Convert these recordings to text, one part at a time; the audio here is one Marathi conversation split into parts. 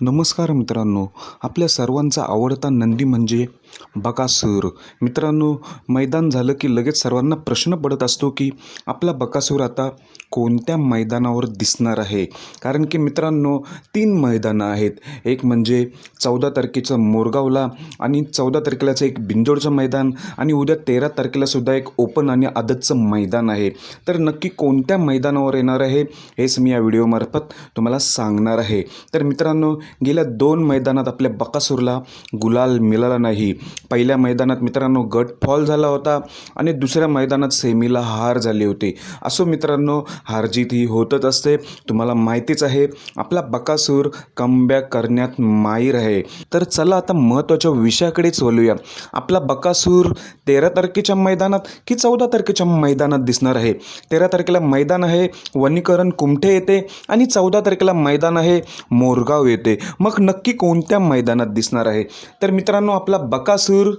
नमस्कार मित्रांनो. आपल्या सर्वांचा आवडता नंदी म्हणजे बकासूर मित्रांनो मैदान झालं की लगेच सर्वांना प्रश्न पडत असतो की आपला बकासूर आता कोणत्या मैदानावर दिसणार आहे? कारण की मित्रांनो तीन मैदानं आहेत. एक म्हणजे चौदा तारखेचं मोरगावला आणि चौदा तारखेलाचं एक बिंजोडचं मैदान आणि उद्या तेरा तारखेला सुद्धा एक ओपन आणि आदतचं मैदान आहे. तर नक्की कोणत्या मैदानावर येणार आहे हेच मी या व्हिडिओमार्फत तुम्हाला सांगणार आहे. तर मित्रांनो गेल्या दोन मैदानात आपल्या बकासूरला गुलाल मिळाला नाही. पहिल्या मैदानात मित्रांनो गट फॉल झाला होता आणि दुसऱ्या मैदानात सेमीला हार झाली होती. असो मित्रांनो हारजीत ही होतच असते. तुम्हाला माहितीच आहे आपला बकासूर कमबॅक करण्यात माहीर आहे. तर चला आता महत्त्वाच्या विषयाकडेच वळूया. आपला बकासूर तेरा तारखेच्या मैदानात की चौदा तारखेच्या मैदानात दिसणार आहे? तेरा तारखेला मैदान आहे वनीकरण कुमठे येते आणि चौदा तारखेला मैदान आहे मोरगाव येते. मग नक्की कोणत्या मैदानात दिसणार आहे? तर मित्रांनो आपला बकासूर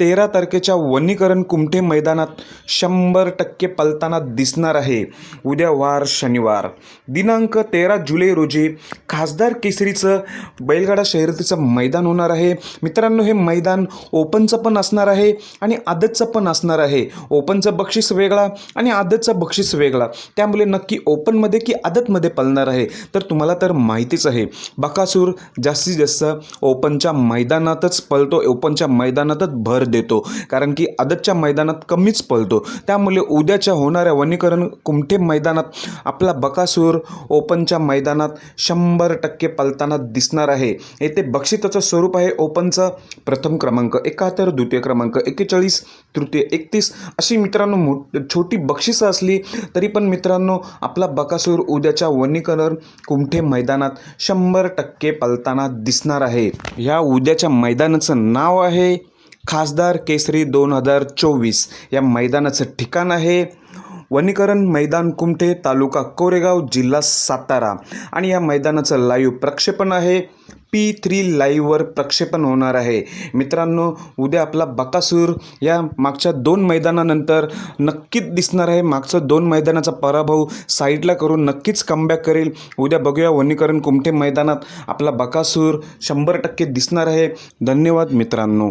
तेरा तारखेच्या वनीकरण कुमठे मैदानात शंभर टक्के पलताना दिसणार आहे. उद्या वार शनिवार. दिनांक तेरा जुलै रोजी खासदार केसरीचं बैलगाडा शर्यतीचं मैदान होणार आहे. मित्रांनो हे मैदान ओपनचं पण असणार आहे आणि आदतचं पण असणार आहे. ओपनचं बक्षीस वेगळा आणि आदतचं बक्षीस वेगळा. त्यामुळे नक्की ओपनमध्ये की आदतमध्ये पलणार आहे तर तुम्हाला तर माहितीच आहे. बकासूर जास्तीत जास्त ओपनच्या मैदानातच पलतो. ओपनच्या मैदानातच भर देतो. कारण की आदतच्या मैदानात कमीच पळतो. त्यामुळे उद्याच्या होणाऱ्या वनीकरण कुमठे मैदानात आपला बकासूर ओपनच्या मैदानात शंभर टक्के पलताना दिसणार आहे. येथे बक्षिताचं स्वरूप आहे ओपनचं प्रथम क्रमांक एकाहत्तर द्वितीय क्रमांक एक्केचाळीस तृतीय एकतीस. अशी मित्रांनो मो छोटी बक्षिसं असली तरी पण मित्रांनो आपला बकासूर उद्याच्या वनीकरण कुमठे मैदानात शंभर टक्के पलताना दिसणार आहे. ह्या उद्याच्या मैदानाचं नाव आहे खासदार केसरी दोन हजार चोवीस या मैदानाचं ठिकाण आहे. वनीकरण मैदान कुमठे तालुका कोरेगाव जिल्हा सातारा. आणि या मैदानाचं लाईव्ह प्रक्षेपण आहे. पी थ्री लाईव्हवर प्रक्षेपण होणार आहे. मित्रांनो उद्या आपला बकासूर या मागच्या दोन मैदानानंतर नक्कीच दिसणार आहे. मागचं दोन मैदानाचा पराभव साईडला करून नक्कीच कमबॅक करेल. उद्या बघूया वनीकरण कुमठे मैदानात आपला बकासूर शंभर टक्के दिसणार आहे. धन्यवाद मित्रांनो.